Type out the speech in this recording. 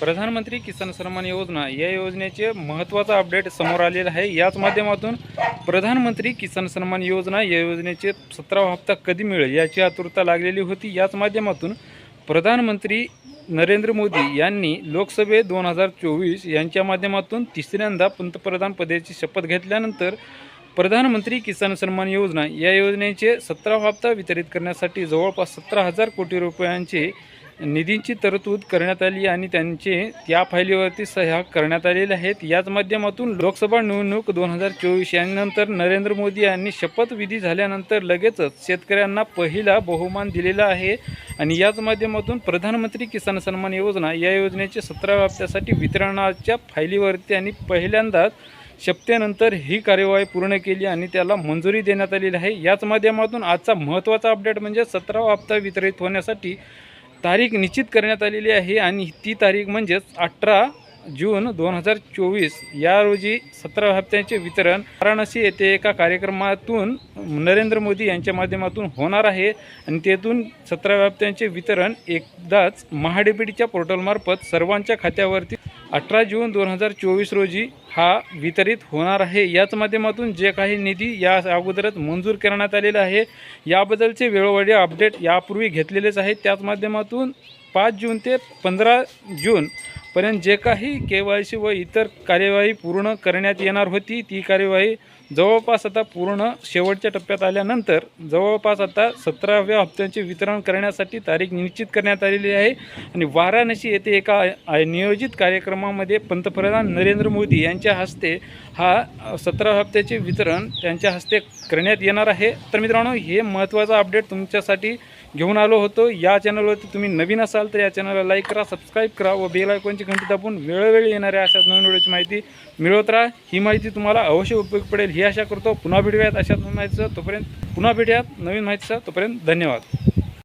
प्रधानमंत्री किसान सन्मान योजना या योजनेचे महत्त्वाचा अपडेट समोर आलेला आहे. याच माध्यमातून प्रधानमंत्री किसान सन्मान योजना या योजनेचे सतरावा हप्ता कधी मिळेल याची आतुरता लागलेली होती. याच माध्यमातून प्रधानमंत्री नरेंद्र मोदी यांनी लोकसभे दोन हजार चोवीस यांच्या माध्यमातून तिसऱ्यांदा पंतप्रधान पदाची शपथ घेतल्यानंतर प्रधानमंत्री किसान सन्मान योजना या योजनेचे सतरावा हप्ता वितरित करण्यासाठी जवळपास सतरा हजार कोटी रुपयांचे निधींची तरतूद करण्यात आली आणि त्यांचे त्या फायलीवरती सह्या करण्यात आलेल्या आहेत. याच माध्यमातून लोकसभा निवडणूक दोन हजार चोवीस यानंतर नरेंद्र मोदी यांनी शपथविधी झाल्यानंतर लगेचच शेतकऱ्यांना पहिला बहुमान दिलेला आहे. आणि याच माध्यमातून प्रधानमंत्री किसान सन्मान योजना या योजनेचे सतरा हप्त्यासाठी वितरणाच्या फायलीवरती आणि पहिल्यांदाच शपथेनंतर ही कार्यवाही पूर्ण केली आणि त्याला मंजुरी देण्यात आलेली आहे. याच माध्यमातून आजचा महत्त्वाचा अपडेट म्हणजे सतरावा हप्ता वितरित होण्यासाठी तारीख निश्चित करण्यात आलेली आहे आणि ती तारीख म्हणजेच अठरा जून दोन हजार चोवीस. या रोजी सतरा हप्त्यांचे वितरण वाराणसी येथे एका कार्यक्रमातून नरेंद्र मोदी यांच्या माध्यमातून होणार आहे आणि तेथून सतरा हप्त्यांचे वितरण एकदाच महाडीबीटीच्या पोर्टलमार्फत सर्वांच्या खात्यावरती अठरा जून दोन हजार चोवीस रोजी हा वितरित होणार आहे. याच माध्यमातून जे काही निधी या अगोदरच मंजूर करण्यात आलेला आहे याबद्दलचे वेळोवेळी अपडेट यापूर्वी घेतलेलेच आहे त्याच माध्यमातून पाच जून ते पंधरा जून पर्यंत जे काही के वाय सी व इतर कार्यवाही पूर्ण करण्यात येणार होती ती कार्यवाही जवळपास आता पूर्ण शेवटच्या टप्प्यात आल्यानंतर जवळपास आता सतराव्या हप्त्यांचे वितरण करण्यासाठी तारीख निश्चित करण्यात आलेली आहे. आणि वाराणसी येथे एका नियोजित कार्यक्रमामध्ये पंतप्रधान नरेंद्र मोदी यांच्या हस्ते हा सतरा हप्त्याचे वितरण त्यांच्या हस्ते करण्यात येणार आहे. तर मित्रांनो हे महत्त्वाचा अपडेट तुमच्यासाठी घेऊन आलो होतो. या चॅनलवरती तुम्ही नवीन असाल तर या चॅनलला लाईक करा सबस्क्राईब करा व बेल आयकॉनची घंटी दाबून वेळोवेळी येणाऱ्या अशाच नवीन व्हिडिओची माहिती मिळवत राहा. ही माहिती तुम्हाला अवश्य उपयोग पडेल ही आशा करतो. पुन्हा भेटूयात अशाच नवीन माहितीचं तोपर्यंत पुन्हा भेटूयात नवीन माहितीचं तोपर्यंत धन्यवाद.